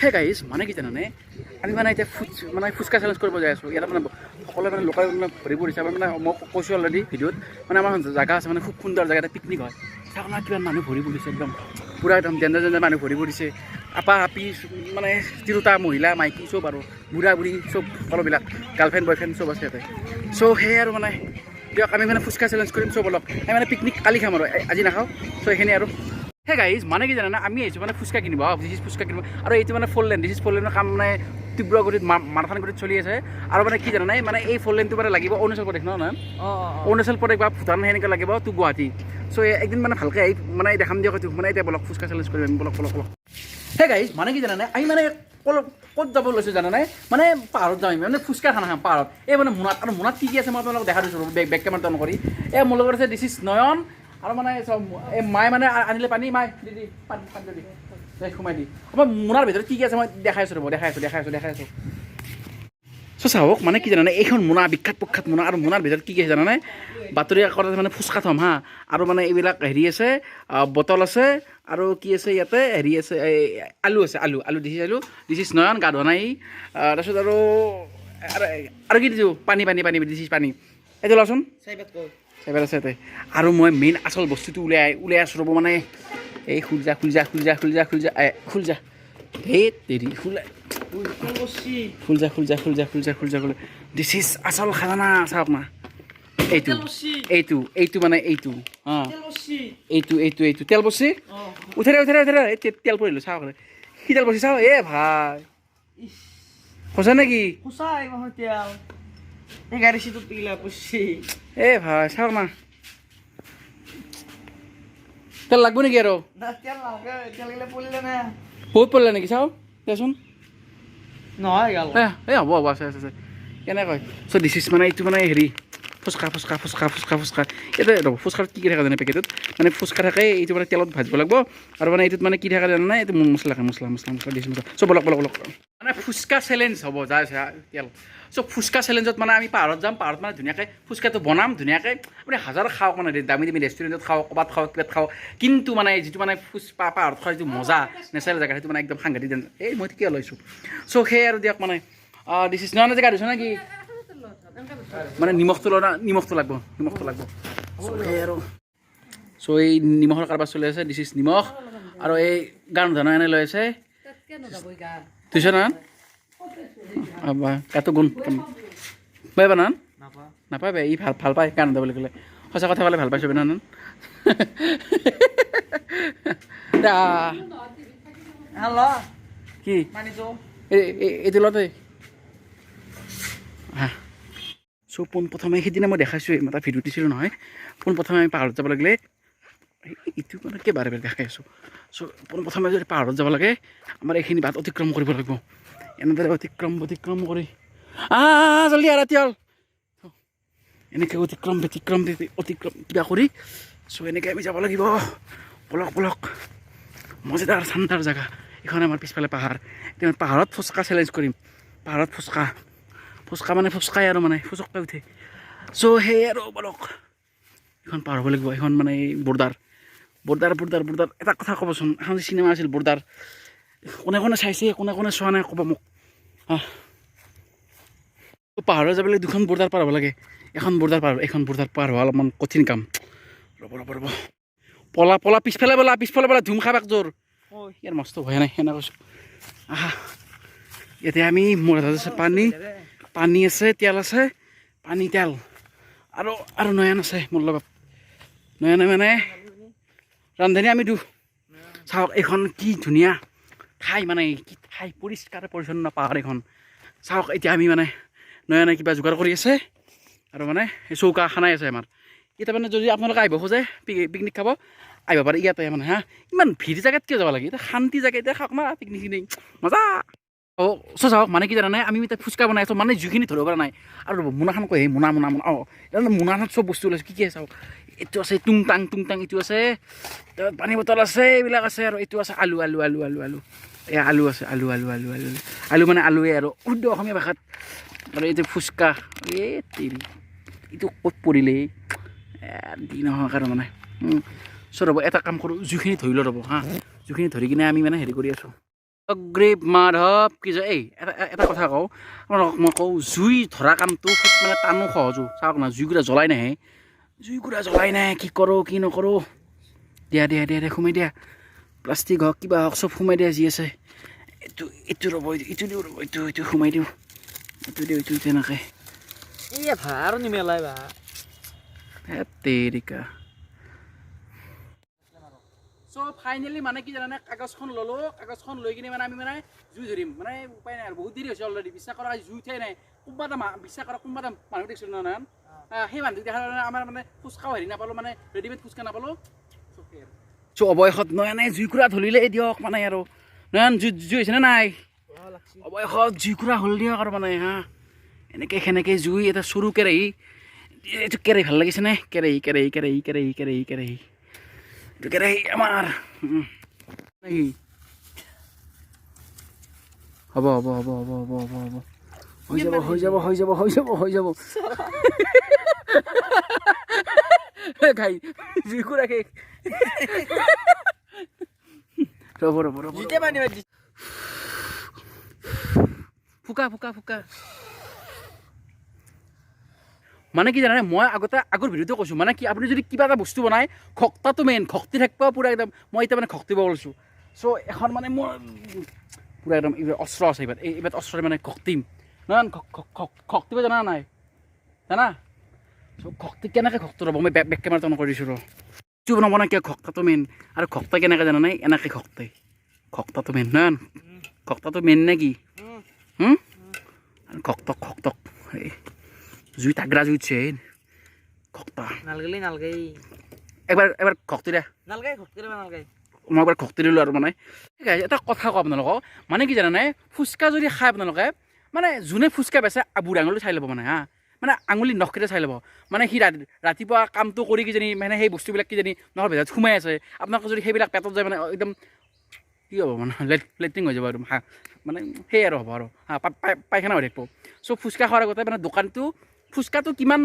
হে guys মানে কি জানানে? আমি মানে এতিয়া ফুচ মানে ফুচকা চেলেঞ্জ কৰিব যাই আছোঁ। ইয়াত মানে সকলোৱে মানে লোকেল মানে ভৰি পৰিছে মানে মই কৈছোঁ অলৰেডি ভিডিঅ'ত মানে আমাৰ জেগা আছে মানে খুব সুন্দৰ জেগা, এটা পিকনিক হয়। না কিমান মানুহ ভৰি পৰিছে একদম পূৰা একদম ডেঞ্জাৰ ডেঞ্জাৰ মানুহ ভৰি পৰিছে আপা, আপি মানে তিৰোতা মহিলা, মাইকী, চব আৰু বুঢ়া বুঢ়ী, চব সকলোবিলাক গাৰ্লফ্ৰেণ্ড বয়ফ্ৰেণ্ড চব আছে ইয়াতে। চ' সেয়ে আৰু মানে দিয়ক, আমি মানে ফুচকা চেলেঞ্জ কৰিম, চব অলপ। আমি মানে পিকনিক কালি খাম আৰু আজি নাখাওঁ। চ' এইখিনি আৰু। হে গাইজ মানে কি জানানে আমি আহিছোঁ মানে ফুচকা কিনিব দিছ ফুচকা কিনিব আৰু এইটো মানে ফ'ৰ লেন দিছ ফ'ৰ লেনৰ কাম মানে তীব্ৰ গতিত মাৰাথান গতিত চলি আছে। আৰু মানে কি জানানে মানে এই ফ'ৰ লেনটো মানে লাগিব অৰুণাচল প্ৰদেশ ন নহয় অৰুণাচল প্ৰদেশ বা ভূটান সেনেকৈ লাগিব তো গুৱাহাটী। চ' একদিন মানে ভালকৈ আহি মানে দেখাম দিয়ক এইটো। মানে এতিয়া বলক ফুচকা চেলেঞ্জ কৰিম বলক বলক বলক। হে গাইজ মানে কি জানানে আমি মানে ক'ত ক'ত যাব লৈছোঁ জানানে মানে পাহাৰত আমি মানে ফুচকা খানা খাম পাহাৰত। এই মানে মোনাত আৰু মোনাত কি কি আছে মই আপোনালোকক দেখা দিছোঁ বেগ বেগ কেমেৰা টাৰ্ণ কৰি। এই মোৰ লগত আছে দিছ ইজ নয়ন। আৰু মানে এই মায়ে মানে আনিলে পানী মাই দি দি, পানী পানী সোমাই দি। মই মোনাৰ ভিতৰত কি কি আছে মই দেখাই আছোঁ ৰ'ব, দেখাই আছোঁ দেখাই আছোঁ দেখাই আছোঁ। চ' চাওক মানে কি জানানে, এইখন মোনা, বিখ্যাত প্ৰখ্যাত মোনা, আৰু মোনাৰ ভিতৰত কি কি আছে জানানে? বাতৰি কাকতত মানে ফুচকা থ'ম হা, আৰু মানে এইবিলাক হেৰি আছে বটল আছে, আৰু কি আছে ইয়াতে, হেৰি আছে আলু আছে, আলু আলু, দিছে আলু, দিছ নয়ন, গা ধোৱা নাই। তাৰপিছত আৰু, আৰু- কি দিছোঁ? পানী পানী পানী, দিছ পানী। এইটো লচোন। আছে ইয়াতে আৰু মই মেইন আচল বস্তুটো উলিয়াই উলিয়াই আছোঁ ৰ'ব মানে। এই খুলজা খুলজা খুলজা খুলজা খুলজা এ খুলজা ধেই দেৰি খোলা খুলজা খুলজা খুলজা খুলজা খুলজা খুলজা দিছ ইজ আচল খাজানা চাওক না এইটো এইটো এইটো মানে এইটো অঁ এইটো এইটো এইটো তেল বচি উঠাই দে উঠাই দে উঠাই দে তেল পৰিলোঁ চাওক কি তেল বচি চাওক এ ভাই। সঁচা নেকি? Kusay, mahotial. Yung gari si Tupila, pusi. এ ভাই চাওক না তেল লাগব নেকি আৰু na. বহুত পৰিলে নেকি চাওক দেচোন এই হ'ব হ'ব আছে আছে কেনেকৈ চ' ইজ মানে এইটো মানে হেৰি ফুচকা ফুচকা ফুচকা ফুচকা ফুচকা। ইয়াতে ৰ'ব ফুচকাত কি কি থাকে জানে পেকেটত মানে ফুচকা থাকে, এইটো মানে তেলত ভাজিব লাগিব। আৰু মানে এইটোত মানে কি থাকে জানে, এইটো মছলা থাকে, মছলা মছলা মছলা দিছোঁ মছলা। চ' বলক বলক বলক। মানে ফুচকা চেলেঞ্জ হ'ব, যা তেল। চ' ফুচকা চেলেঞ্জত মানে আমি পাহাৰত যাম, পাহাৰত মানে ধুনীয়াকৈ ফুচকাটো বনাম, ধুনীয়াকৈ আপুনি হাজাৰ খাওক মানে দামী দামী ৰেষ্টুৰেণ্টত খাওক, ক'ৰবাত খাওক, কিবাত খাওক। কিন্তু মানে যিটো মানে ফুচ পাহাৰত খোৱা যিটো মজা, নেচাৰেল জেগা, সেইটো মানে একদম সাংঘাতিক এই মই ঠিকে লৈছোঁ। চ' সেই আৰু দিয়ক মানে। ইজ নহয় জেগা দিছোঁ নেকি? মানে নিমখটো লোৱা নিমখটো লাগব নিমখটো লাগব। চ' সেই আৰু চ' এই নিমখৰ কাৰবাৰ চলি আছে দিছ ইজ নিমখ। আৰু এই গান ধৰণৰ এনে লৈ আছে। তুইছ না? বা গাটো গুণ পাই বা নান নাপায়। বে ই ভালো ভালো পায় গান বুলি ক'লে। সঁচা কথা ক'লে ভালো পাইছোঁ নান Hello, কি? manito. এই- এই- এইটো লতে চ' পোনপ্ৰথমে সেইদিনা মই দেখাইছোঁ এটা ভিডিঅ' দিছিলোঁ নহয়। পোনপ্ৰথমে আমি পাহাৰত যাব লাগিলে এইটো মানে কি বাৰে বাৰে দেখাই আছোঁ। চ' পোনপ্ৰথমে যদি পাহাৰত যাব লাগে, আমাৰ এইখিনি বাট অতিক্ৰম কৰিব লাগিব। এনেদৰে অতিক্ৰম অতিক্ৰম কৰি আহ জল্দি আৰু ৰাতি হ'ল এনেকৈ অতিক্ৰম, ব্যতিক্ৰম, ব্যতি- অতিক্ৰম কিবা কৰি চ' এনেকৈ আমি যাব লাগিব। পলক পলক, মজাদাৰ ঠাণ্ডাৰ জেগা। এইখন আমাৰ পিছফালে পাহাৰ। এতিয়া পাহাৰত ফুচকা চেলেঞ্জ কৰিম। পাহাৰত ফুচকা। ফুচকা মানে ফুচকাই আৰু মানে ফুচকাই উঠে। চ' সেই আৰু বলক এইখন পাৰ হ'ব লাগিব এইখন মানে বৰ্ডাৰ। বৰ্ডাৰ বৰ্ডাৰ বৰ্ডাৰ এটা কথা ক'বচোন এখন যে চিনেমা আছিল বৰ্ডাৰ কোনে কোনে চাইছে কোনে কোনে চোৱা নাই ক'ব মোক। পাহাৰত যাবলৈ দুখন বৰ্ডাৰ পাৰ হ'ব লাগে। এখন বৰ্ডাৰ পাৰ এখন বৰ্ডাৰ পাৰ হোৱা অলপমান কঠিন কাম। ৰ'ব ৰ'ব ৰ'ব। পলা পলা পিছফালে বলা পিছফালে বলা ধুম খাবাক জোৰ. ইয়াৰ মস্ত ভয় নাই সেনে কৈছোঁ। আহা। ইয়াতে আমি মোৰ হাতত আছে পানী পানী আছে, তেল আছে, পানী, তেল। আৰু আৰু নয়ন আছে মোৰ লগত। নয়নে মানে ৰান্ধনি আমি দিওঁ চাওক, এইখন কি ধুনীয়া ঠাই মানে কি ঠাই পৰিষ্কাৰ, পৰিচ্ছন্ন পাহাৰ এইখন চাওক, এতিয়া আমি মানে নয়নে কিবা যোগাৰ কৰি আছে। আৰু মানে চৌকা খানাই আছে আমাৰ। এতিয়া মানে যদি আপোনালোকে আহিব খোজে পিকনিক খাব, আহিব পাৰে ইয়াতে মানে হা। ইমান ভিৰ জেগাত কিয় যাব লাগে? এতিয়া শান্তি জেগা, এতিয়া খাওক না পিকনিক চিকনিক মজা! অঁ চ চাওক মানে কি জানানে, আমি এতিয়া ফুচকা বনাই আছোঁ মানে যিখিনি ধৰিব পৰা নাই। আৰু মোনাখন কৈ মোনা মোনা মোনা, অঁ মোনাখনত চব বস্তু ওলাইছে, কি কি চাওক এইটো আছে টুং টাং টুং টাং এইটো আছে পানী বটল আছে, এইবিলাক আছে, আৰু এইটো আছে আলু আলু আলু আলু আলু, এয়া আলু আছে, আলু আলু আলু আলু আলু মানে আলুৱে আৰু, শুদ্ধ অসমীয়া ভাষাত, আৰু এইটো ফুচকা এ তেৰি এইটো ক'ত পৰিলে দি নহয় আৰু মানে চ' ৰ'ব, এটা কাম কৰোঁ জুইখিনি ধৰি লওঁ ৰ'ব, হা জুইখিনি ধৰি কিনে আমি মানে হেৰি কৰি আছোঁ। অগ্ৰীব মাধৱ কি যে এই এটা এটা কথা কওঁ। আপোনালোকক মই কওঁ জুই ধৰা কামটো খুব মানে টানো সহজো চাওক না জুইকুৰা জ্বলাই নাহে। জুইকুৰা জ্বলাই নাহে কি কৰোঁ কি নকৰোঁ। দিয়া দিয়া দিয়া দিয়া সোমাই দিয়া। প্লাষ্টিক হওক কিবা হওক চব সোমাই দিয়া যি আছে। এইটো এইটো ৰ'ব এইটো দিওঁ ৰ'ব এইটো এইটো সোমাই দিওঁ। এইটো দিওঁ এইটো তেনেকৈ। এই ভা আৰু নিমেলাই ভা ধেৎ তেৰিকা। চ' ফাইনেলি মানে কি জানানে কাগজখন ল'লোঁ কাগজখন লৈ কিনে মানে আমি মানে জুই ধৰিম। মানে উপায় নাই আৰু বহুত দেৰি হৈছে অলৰেডি বিশ্বাস কৰা জুই উঠাই নাই। কোনোবা এটা বিশ্বাস কৰা কোনোবা এটা মানুহ দেখিছিলোঁ নহয় সেই মানুহটোক দেখাৰ কাৰণে আমাৰ মানে ফুচকাও হেৰি নাপালোঁ মানে ৰেডিমেড ফুচকা নাপালোঁ। চ' অৱয়সত নয়নে জুইকুৰা ধৰিলে দিয়ক মানে আৰু। নয়ন জুই জুই হৈছেনে নাই? অৱয়সত জুইকুৰা হ'ল দিয়ক আৰু মানে হা। এনেকৈ সেনেকৈ জুই এটা সৰু কেৰাহী। এইটো কেৰাহী ভাল লাগিছেনে কেৰাহী কেৰাহী কেৰাহী কেৰাহী কেৰাহী কেৰাহী। কেৰাহী আমাৰ উম। নেকি হ'ব হ'ব হ'ব হ'ব হ'ব হ'ব হ'ব। হৈ যাব হৈ যাব হৈ যাব হৈ যাব হৈ যাব। খাই ৰ'ব ৰ'ব যেতিয়া পানী বাজি ফুকা ফুকা ফুকা। মানে কি জানানে মই আগতে আগৰ ভিডিঅ'তে কৈছোঁ মানে কি আপুনি যদি কিবা এটা বস্তু বনায় খক্তাটো মেইন খক্তি থাকিব পূৰা একদম মই এতিয়া মানে খক্তিব ওলাইছোঁ চ' এখন মানে মোৰ পূৰা একদম অস্ত্ৰ আছে এইবাৰ এই এইবাৰ অস্ত্ৰৰে মানে খক্তিম নহয় খক্তিব জানা নাই? জানা? চ' খক্তি কেনেকৈ খক্তি ৰ'ব মই বেক বেক কেমেৰাটো অন কৰি দিছোঁ ৰ। এইটো বনাব নাই কিয়? খক্তাটো মেইন আৰু খক্তা কেনেকৈ জানা নাই এনেকৈ খক্তে। খক্তাটো মেইন নহয় খক্তাটো মেইন নে কি? খক্তক এই। জুই তাগৰা জুই উঠছে খক্তা নালগেলি নালগেই। এবাৰ এবাৰ খক্তি দে। নালগাই দেবা নালগাই। মই এবাৰ খক্তি দিলোঁ আৰু মানে। ঠিক আছে এটা কথা কওঁ আপোনালোকক। মানে কি জানানে? ফুচকা যদি খায় আপোনালোকে মানে যোনে ফুচকা বেচে বুঢ়া আঙুলি চাই ল'ব মানে হা। মানে আঙুলি নখকেইটা চাই ল'ব। মানে সি ৰাতি ৰাতিপুৱা কামটো কৰি কিজানি মানে সেই বস্তুবিলাক কিজানি নহ'লে ভেজাত সোমাই আছে। আপোনালোকে যদি সেইবিলাক পেটত যায় মানে একদম কি হ'ব মানে লেট লেট্ৰিং হৈ যাব হা। মানে সেই আৰু হ'ব আৰু হা পা- পাই- পায়খানা হৈ থাকিব। চ' ফুচকা খোৱাৰ আগতে মানে দোকানটো ফুচকাটো কিমান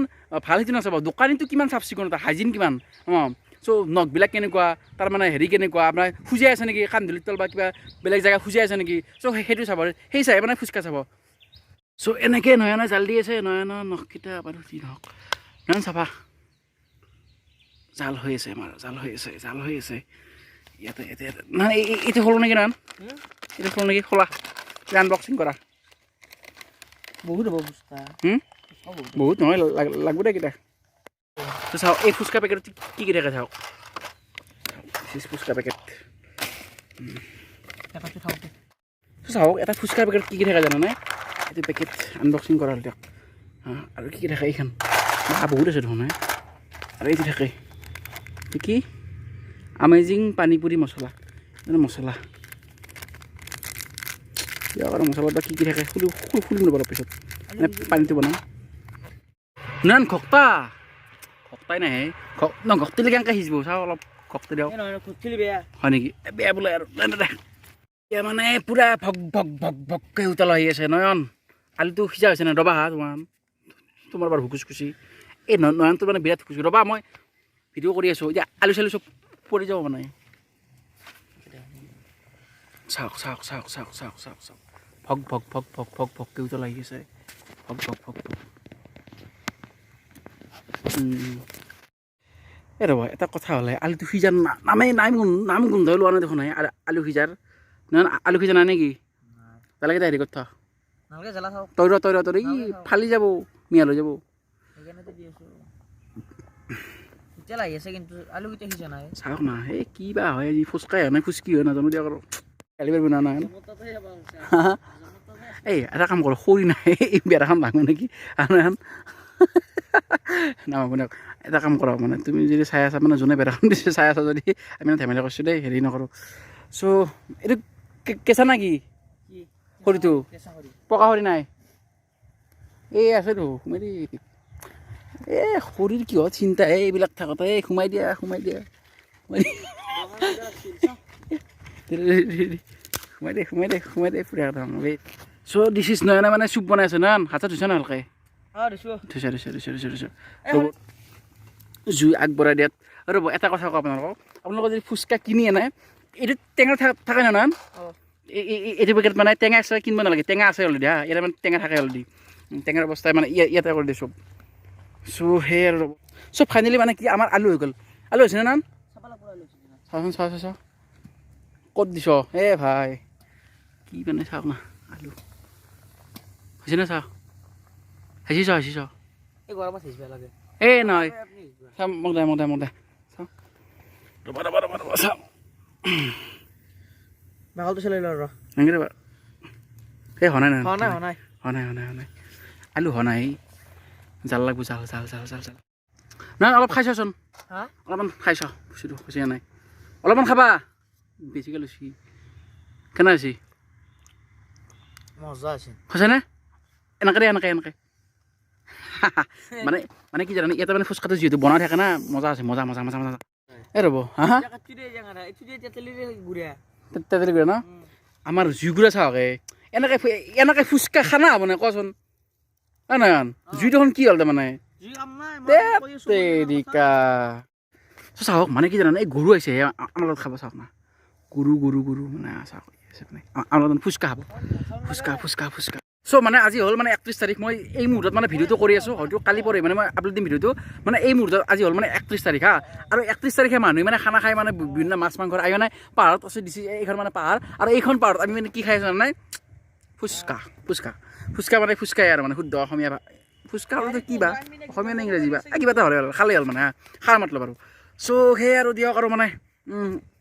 ভালো সেইটো নাচাব দোকানীটো কিমান চাফ চিকুণ তাৰ হাইজিন কিমান অঁ। চ' নখবিলাক কেনেকুৱা তাৰ মানে হেৰি কেনেকুৱা আপোনাৰ খুজাই আছে নেকি কান্ধুলিৰ তল বা কিবা বেলেগ জেগা খুজাই আছে নেকি চ' সেই- সেইটো চাব সেই চাই মানে ফুচকা চাব। চ' এনেকৈ নয়নে জাল দি আছে নয়নৰ নখকেইটা বাৰু যি নহওক নয়ন চাফা জাল হৈ আছে আমাৰ জাল হৈ আছে জাল হৈ আছে। ইয়াতে ইয়াতে নাই এই- এই- এইটো খোলো নেকি নয়ন এইটো খোলো নেকি? খোলা আনবক্সিং কৰা। বহুত হ'ব ফুচকা। বহুত নহয় লাগ- লাগব দে কেইটা। তো চাওক এই ফুচকা পেকেটত কি কি থাকে চাওক চিজ ফুচকা পেকেট চাওক এটা ফুচকা পেকেট কি কি থাকে জানানে? এইটো পেকেট আনবক্সিং কৰা হ'ল দিয়ক। আৰু কি কি থাকে এইখন? বহুত আছে দেখোন আৰু এইটো থাকে কি? আমেজিং পানীপুৰি মছলা। মছলা। মছলাত বা কি কি থাকে খুলি খুলি- খুলিম ৰ'ব অলপ পিছত। মানে পানীটো বনাম নান খক্তা নাহে খ ন খক্তিলে কেনেকৈ সিজিব চাওঁ অলপ খক্তি দিয়ক এই বেয়া হয় নেকি বেয়া বোলে আৰু। এতিয়া মানে পূৰা ভক ভক ভক ভককৈ উতল আহি আছে নয়ন আলুটো সিজা হৈছে নাই ৰবা হা তোমাৰ তোমাৰ বাৰু হুকুচ খুচি এই নয়নটো মানে বিৰাট খুচি ৰবা মই ভিডিঅ' কৰি আছোঁ এতিয়া আলু চালু চব পৰি যাব মানে চাওক চাওক চাওক চাওক চাওক চাওক চাওক ভক ভক ভক ভক ভক ভককৈ উতল আহি আছে ভক ভক ভক ভক এই ৰ'ব এটা কথা হ'লে আলুটো সিজাৰ না- নামে নাম গোন্ধ- নাম গোন্ধই লোৱা নাই দেখোন হে, আলু- আলু সিজাৰ। নহয় আলু সিজা নাই নেকি? এটা হেৰি কথা। নালগে জ্বালা থাকক তই ৰ তই ৰ ই ফালি যাব মিয়াল হৈ যাব। নাই? চাওক না এই কি বা হয় আজি ফুচকাই হয় নাই ফুচকি হয় নাজানো দিয়ক আৰু। কালি পাৰিব না নাই এই এটা কাম কৰোঁ খৰি নাই বেৰাখন ভাঙো নেকি? আৰু এখন নামাবো দিয়ক এটা কাম কৰক মানে তুমি যদি চাই আছা মানে যোনে বেৰাখন দিছে চাই আছা যদি আমি মানে ধেমালি কৰিছোঁ দেই হেৰি নকৰোঁ। চ' এইটো কেঁচা না কি? খৰিটো? পকা খৰি নাই? এই আছেতো সোমাই দি। এ খৰিৰ কিহত চিন্তা এই এইবিলাক থাকোঁতে এই সোমাই দিয়া সোমাই দিয়া। সোমাই দিয়া সোমাই দে সোমাই দে সোমাই দে পুৰা একদম চ' দিছ ইজ নয়নে মানে চুপ বনাই আছে নয়ন হাতত ধুইছে না ধুইছে ধুইছে ৰ'ব জুই আগবঢ়াই দিয়াত। ৰ'ব এটা কথা কওঁ আপোনালোকক। আপোনালোকে যদি ফুচকা কিনি আনে এইটো টেঙা থা- থাকে না এই- এই- এইটো পেকেট মানে টেঙা এক্সট্ৰা কিনিব নালাগে। টেঙা আছে অলৰেডি হা। ইয়াতে মানে টেঙা থাকে অলৰেডি টেঙাৰ অৱস্থাই মানে ইয়া- ইয়াতে কৰি দিয়ে চব চ' সেই আৰু ৰ'ব। চব ফাইনেলি মানে কি আমাৰ আলু হৈ গ'ল। আলু হৈছেনে নাম চাওচোন চাওঁ চাওঁ চাওঁ ক'ত দিছ? এ ভাই। কি মানে চাওক না? আলু। হৈছেনে চাওঁ? হেঁচি চাওঁ হেঁচি চাওঁ এই গৰমত সিজবা লাগে। এই নহয় সিজবা মোক দে মোক দে মোক দে চাওঁ ৰ'বা ৰ'বা ৰ'বা ৰ'বা চাওঁ বাকলটো চলাই ল ৰ। এনেকৈ ৰ'বা এই হোৱা নাই নহয়। হোৱা নাই হোৱা নাই। হোৱা নাই হোৱা নাই আলু হোৱা নাই। জাল লাগব জাল জাল জাল জাল জাল। নহয় অলপ খাই চাওচোন হা? অলপমান খাই চাওঁ বস্তুটো হৈছে নাই। অলপমান খাবা। বেছিকৈ লৈছি। কেনে হৈছে? মজা আছে হৈছেনে এনেকৈ দে এনেকৈ এনেকৈ। মানে মানে কি জানানে? ইয়াতে মানে ফুচকাটো যিহেতু বনাই থাকে না মজা আছে মজা মজা মজা মজা। এই ৰ'ব হা গুড়া ন? আমাৰ জুইগুৰা চাওক এ এনেকৈ এনেকৈ ফুচকা খানা হ'বনে কোৱাচোন। হয় নহয় জুই দেখোন কি হ'ল তাৰমানে চাওক মানে কি জানানে এই গৰু আহিছে আমাৰ লগত খাব চাওক না। গৰু গৰু গৰু মানে চাওক মানে আমাৰ লগত ফুচকা খাব। ফুচকা ফুচকা ফুচকা। চ' মানে আজি হ'ল মানে একত্ৰিছ তাৰিখ। মই এই মুহূৰ্তত মানে ভিডিঅ'টো কৰি আছোঁ। হয়তো কালি পৰহি মানে মই আপলোড দিম ভিডিঅ'টো। মানে এই মুহূৰ্তত আজি হ'ল মানে একত্ৰিছ তাৰিখ হা। আৰু একত্ৰিছ তাৰিখে মানুহে মানে খানা খাই মানে বিভিন্ন মাছ মাংস আহি মানে পাহাৰত আছে দিছে এইখন মানে পাহাৰ। আৰু এইখন পাহাৰত আমি মানে কি খাই আছোঁ জানানে? ফুচকা ফুচকা। ফুচকা মানে ফুচকাই আৰু মানে শুদ্ধ অসমীয়া ফুচকা কি বা? অসমীয়া নে ইংৰাজী বা? কিবা এটা হ'লে হ'ল খালেই হ'ল মানে হা। খাৰ মাতলো বাৰু। চ' সেই আৰু দিয়ক আৰু মানে।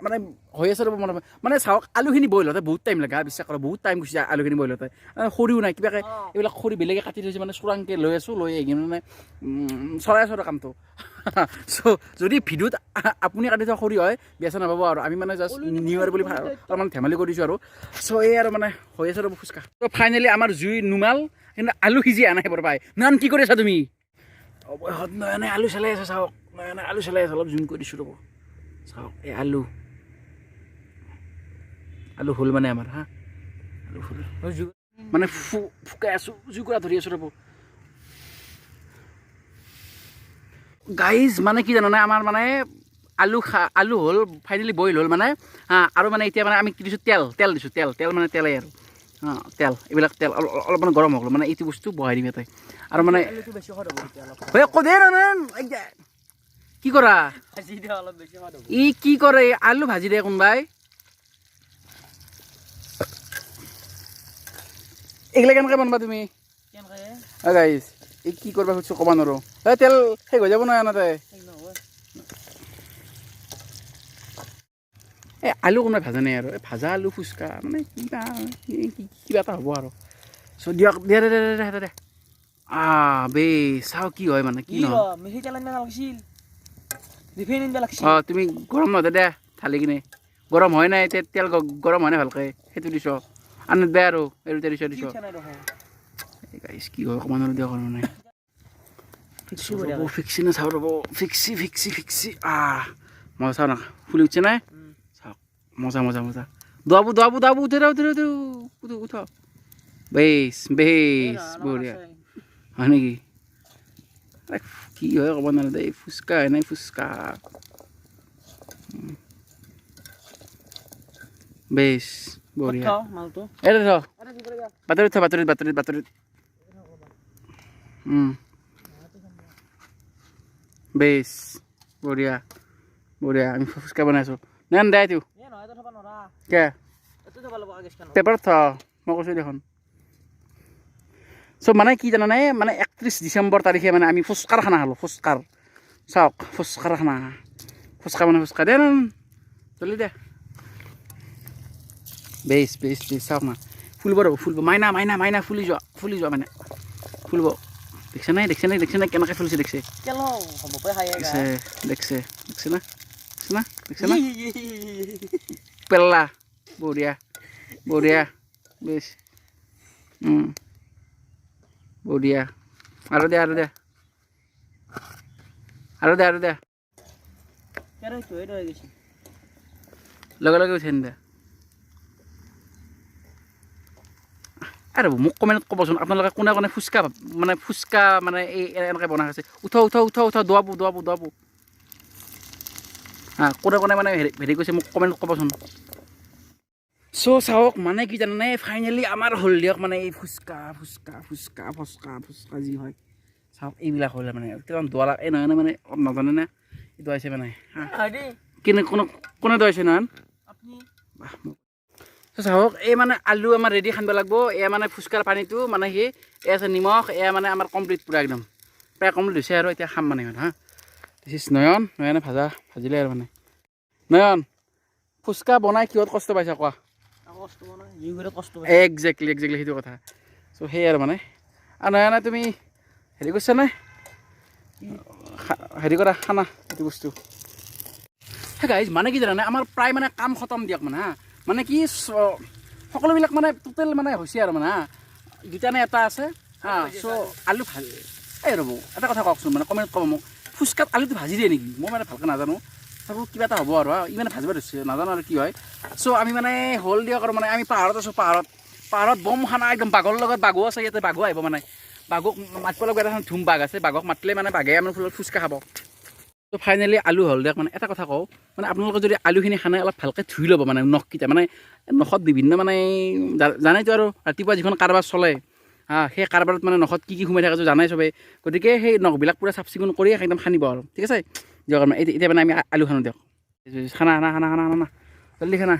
মানে হৈ আছে ৰ'ব মানে মানে। চাওক আলুখিনি বইল হওঁতে বহুত টাইম লাগে বিশ্বাস কৰক বহুত টাইম গুচি যায় আলুখিনি বইল হওঁতে খৰিও নাই কিবাকে এইবিলাক খৰি বেলেগে কাটি থৈছে মানে চোৰাংকৈ লৈ আছোঁ লৈ আহি মানে চলাই আছোঁ কামটো। চ' যদি ভিডিঅ'ত আপুনি কাটি থোৱা খৰি হয় বেচা নাপাব আৰু। আমি মানে জাষ্ট নিউ ইয়াৰ বুলি অলপমান ধেমালি কৰিছোঁ আৰু। চ' এই আৰু মানে হৈ আছে ৰ'ব ফুচকা। ত' ফাইনেলি আমাৰ জুই নুমাল কিন্তু আলু সিজি আনাই বৰ পাই নান কি কৰি আছা তুমি? অৱশেষত নয়নে আলু চলাই আছে চাওক। নয়নে আলু চলাই আছে অলপ জুম কৰি দিছোঁ ৰ'ব। চাওক এই আলু। আলু হ'ল মানে আমাৰ হা? আলু হ'ল। মানে ফু ফুকাই আছোঁ জুইকুৰা ধৰি আছোঁ ৰ'ব। গাইজ মানে কি জানানে আমাৰ মানে আলু খা আলু হ'ল ফাইনেলি বইল হ'ল মানে আৰু মানে এতিয়া মানে আমি কি দিছোঁ তেল তেল দিছোঁ তেল তেল মানে তেলেই আৰু। তেল এইবিলাক তেল অলপ অলপমান গৰম হ'ল মানে এইটো বস্তু বহাই দিম ইয়াতে। আৰু মানে ক কৰা ই কি কৰে? আলু ভাজি দিয়ে কোনোবাই। এইগিলা কেনেকৈ বনবা তুমি? এই কি কৰবা খুজিছোঁ ক'ব নোৱাৰোঁ। এই তেল শেষ হৈ যাব নহয় আনতে। এই আলু কোনোবাই ভাজা নাই আৰু। এই ভাজা আলু ফুচকা মানে কিবা কিবা এটা হ'ব আৰু। চ' দিয়ক দে দে দে দে দে আ বে চাওঁ কি হয় মানে কি কি নহয়। অঁ তুমি গৰম নহওঁতে দে ঢালি কিনে। গৰম হয় নাই তে- তেল গৰম হয় নাই ভালকৈ? সেইটো দিছ। আনত দে আৰু এই দুটা দিছ দিছ। কি নাই হয় অকণমান আৰু দিয়ক আৰু মানে ফিক্সি না চাওঁ ৰ'ব? ফিক্সি ফিক্সি ফিক্সি। আহ মজা চাওঁ না। ফুলি উঠছে নাই? চাওক মজা মজা মজা। দোৱাবো দোৱাবো দোৱাবো উঠে ৰ উঠে উঠে। উঠো উঠ বেছ বেছ বঢ়িয়া। হয় নেকি? আৰে কি হয় ক'ব নোৱাৰে দেই ফুচকা হয় নাই ফুচকা। বেছ বঢ়িয়া এই কি কৰিবা বাতৰিত থ বাতৰিত বাতৰিত বাতৰিত। বেছ বঢ়িয়া বঢ়িয়া আমি ফুচকা বনাইছোঁ নাই দে নৰা কে পেপাৰত থ মই কৈছোঁ দেখোন চ' মানে কি জানানে? মানে একত্ৰিছ ডিচেম্বৰ তাৰিখে মানে আমি ফুচকাৰ খানা খালোঁ ফুচকাৰ। চাওক ফুচকাৰ খানা ফুচকা মানে ফুচকা। দে জলদি দে। বেছ বেছ বেছ চাওক না। ফুলিব ৰ'ব ফুলিব। মাইনা মাইনা মাইনা ফুলি যোৱা ফুলি যোৱা মানে। ফুলিব। দেখিছে নাই দেখিছে নাই দেখিছে নাই? কেনেকৈ ফুলিছে দেখিছে? দেখিছে দেখিছে না? দেখিছে না? দেখিছে না? পেল্লা। বঢ়িয়া। বঢ়িয়া। বেছ বঢ়িয়া আৰু দে আৰু দে। আৰু দে আৰু দে। লগে লগে উঠাই দে আৰু মোক কমেণ্টত ক'বচোন। আপোনালোকে কোনে কোনে ফুচকা মানে ফুচকা মানে এই এনেকৈ বনাই আছে? উঠ উঠ উঠ উঠ দোৱাব দোৱাব দোৱাব। হা কোনে কোনে মানে হেৰি কৰিছে মোক কমেণ্টত ক'বচোন। চ' চাওক মানে কি জানানে ফাইনেলি আমাৰ হ'ল দিয়ক মানে এই ফুচকা ফুচকা ফুচকা ফুচকা ফুচকা যি হয়। চাওক এইবিলাক হ'লে মানে কিমান দুৱালা এই নহয় মানে নাজানে না। এইটো আহিছে মানে কিনে কোনো কোনে দোৱাইছে নহয়? চাওক এই মানে আলু আমাৰ ৰেডি খানিব লাগিব। এয়া মানে ফুচকাৰ পানীটো মানে কি এয়া আছে নিমখ এয়া মানে আমাৰ কমপ্লিট পূৰা একদম। প্ৰায় কমপ্লিট হৈছে আৰু এতিয়া খাম মানে হা। দিছ ইজ নয়ন। নয়নে ভাজা ভাজিলে আৰু মানে। নয়ন ফুচকা বনাই কিহত কষ্ট পাইছা কোৱা? একজেক্টলি একজেক্টলি সেইটো কথা। চ' সেই আৰু মানে। আৰু নয়না তুমি হেৰি কৰিছা নে? হেৰি কৰা খানা এইটো বস্তু। গাইজ মানে কি জানানে? আমাৰ প্ৰায় মানে কাম খতম দিয়ক মানে হা। মানে কি সকলোবিলাক মানে টোটেল মানে হৈছে আৰু মানে হা। দুটা নে এটা আছে হা। চ' আলু ভাল এই ৰ'ব এটা কথা কওকচোন মানে কমেণ্ট ক'ব মোক। ফুচকাত আলুটো ভাজি দিয়ে নেকি? মই মানে ভালকৈ নাজানো। চাব কিবা এটা হ'ব আৰু হা ই মানে ভাজিব ধৰিছে নাজানো আৰু কি হয়। চ' আমি মানে হ'ল দিয়ক আৰু মানে আমি পাহাৰত আছোঁ, পাহাৰত। পাহাৰত বম খানা একদম বাঘৰ লগত বাঘো আছে, ইয়াতে বাঘো আহিব মানে। বাঘক মাতিব লগা এটা ধুম বাঘ আছে, বাঘক মাতিলে মানে বাঘে আমাৰ ফুলত ফুচকা খাব। ত' ফাইনেলি আলু হ'ল দিয়ক মানে এটা কথা কওঁ মানে আপোনালোকে যদি আলুখিনি খানে অলপ ভালকৈ ধুই ল'ব মানে নখকেইটা মানে নখত বিভিন্ন মানে জানাইতো আৰু, ৰাতিপুৱা যিখন কাৰবাৰ চলে হা সেই কাৰবাৰত মানে নখত কি কি সোমাই থাকে জানাই চবেই। গতিকে সেই নখবিলাক পূৰা চাফ চিকুণ কৰি একদম সানিব আৰু, ঠিক আছে? দিয়ক মানে এতিয়া মানে আমি আলু খানো দিয়ক খানা খানা খানা খানা খানা জল্দি খানা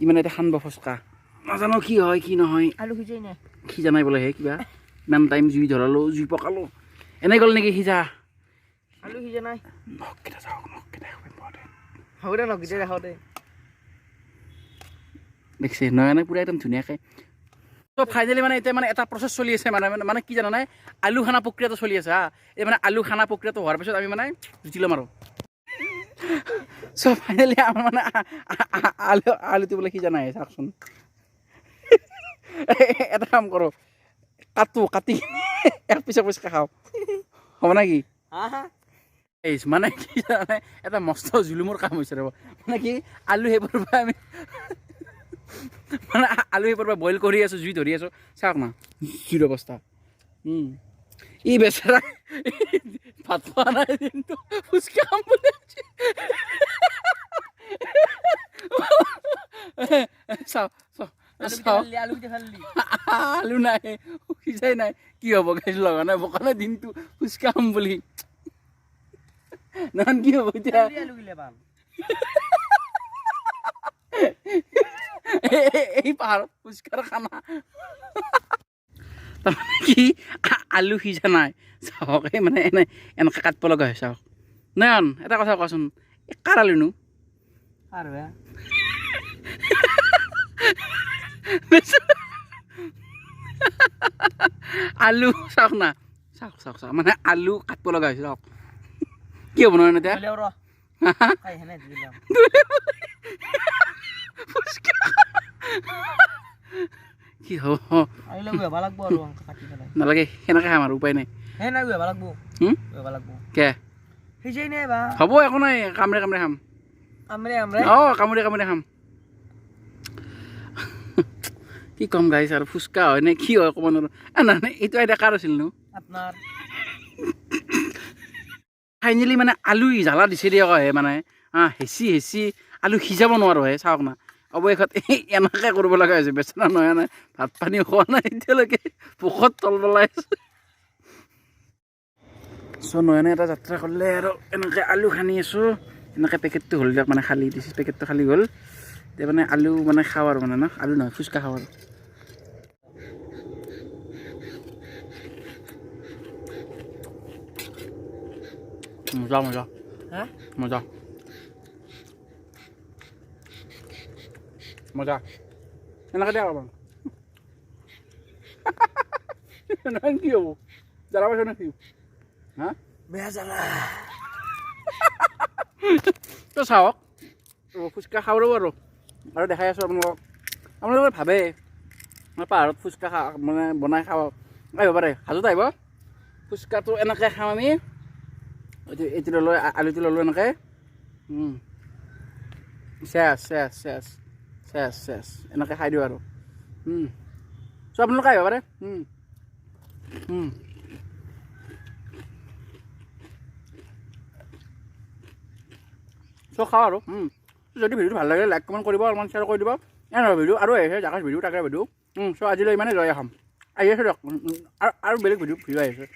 ই মানে এতিয়া খানব ফুচকা নাজানো কি হয় কি নহয় আলু সিজাই নাই সিজা নাই বোলে হে কিবা ইমান টাইম জুই ধৰালো জুই পকালো এনে গ'ল নেকি সিজা আলু সিজা নাই নখকেইটা চাওক নখকেইটা হ'ব দে নগিতে ৰাখ দে দেখিছে নয়নে পূৰা একদম ধুনীয়াকৈ ত' ফাইনেলি মানে এতিয়া মানে এটা প্ৰচেছ চলি আছে মানে মানে- মানে কি জানানে? আলু খানা প্ৰক্ৰিয়াটো চলি আছে হা। এই মানে আলু খানা প্ৰক্ৰিয়াটো হোৱাৰ পিছত আমি মানে জুতি ল'ম আৰু। চ' ফাইনেলি আমাৰ মানে আলু আলুটো বোলে সিজা নাই চাওকচোন। এটা কাম কৰোঁ কাটো কাটি এক পিছ পিছকৈ খাওঁ। হ'ব হা এই মানে কি জানে এটা মস্ত জুলুমৰ কাম হৈছে ৰ'ব। মানে কি আলু সেইবোৰ পৰা আমি মানে আলু পৰা বইল কৰি আছোঁ জুই ধৰি আছোঁ। চাওক না জুইৰ অৱস্থা। ই বেচেৰা ভাত খোৱা নাই দিনটো ফুচকা বুলি। চাওক চাওক আলু নাই সিজাই নাই। কি হ'ব গাইছ লগা নাই বকানে দিনটো খাম বুলি। নহয় কি হ'ব এতিয়া? এই- এই- এই খানা। তাৰমানে কি? আলু সিজা নাই। চাওক এই মানে এনে এনেকৈ কাটিব লগা হয় চাওক নয়ন এটা কথা কোৱাচোন। এই কাৰ আলুনো? আৰু আলু চাওক না। চাওক চাওক চাওক মানে আলু কাটিব লগা হৈছে চাওক কি হ'ব নহয় এতিয়া? কি হ'ব? আহিলে উহাব লাগব আৰু কাটি পেলাই। নালাগে সেনেকৈ খাম আৰু উপায় নাই। হে নাই উহাব লাগব। হুম? উহাব লাগব। কে? সিজাই নাই বা। হ'ব একো নাই কামৰে কামৰে খাম। অঁ কামুৰি কামুৰি খাম। কি ক'ম গাইছ আৰু ফুচকা হয় নে কি হয় ক'ব নোৱাৰোঁ নাই এইটো আইডিয়া কাৰ আছিল নো? আপোনাৰ। ফাইনেলি মানে আলু জ্বালা দিছে দিয়ক হে মানে হেঁচি হেঁচি আলু সিজাব নোৱাৰোঁ হে চাওক না। অৱশেষত এনেকৈ কৰিব লগা হৈছে বেচেৰা নহয় নাই ভাত পানী খোৱা নাই এতিয়ালৈকে ভোকত তল পেলাই আছে। চ' নয়নে এটা যাত্ৰা কৰিলে আৰু এনেকৈ আলু খানি আছোঁ এনেকৈ পেকেটটো হ'ল দিয়ক মানে খালী দিছে পেকেটটো খালী হ'ল। এতিয়া মানে আলু মানে খাওঁ আৰু মানে ন আলু নহয় ফুচকা খাওঁ আৰু। মজা মজা। হা? মজা। মজা। এনেকৈ দিয়া নহয় কি হ'ব? জ্বালা পাইছ নে কি হা? বেয়া জ্বালা। তো চাওক ফুচকা খাওঁ ৰ'ব আৰু। আৰু দেখাই আছোঁ আপোনালোকক। আপোনালোকে ভাবে পাহাৰত ফুচকা খা মানে বনাই খাওঁ। আহিব পাৰে হাজোত আহিব। ফুচকাটো এনেকৈ খাওঁ আমি। এইটো এইটো ল'লোঁ আলুটো ল'লোঁ এনেকৈ। চেচ চেচ চেচ চেচ চেচ এনেকৈ খাই দিওঁ আৰু। চ' আপোনালোকে আহিব পাৰে। চ' খাওঁ আৰু। যদি ভিডিঅ'টো ভালো লাগে লাইক কমেণ্ট কৰিব, অলপমান শ্বেয়াৰ কৰি দিব। এনেকুৱা ভিডিঅ' আৰু আহিছে জাগাৰ ভিডিঅ' তাকে ভিডিঅ' চ' আজিলৈ ইমানে জয় আহম। আহি আছে দিয়ক। আৰু আৰু বেলেগ ভিডিঅ' ভিডিঅ' আহি আছে।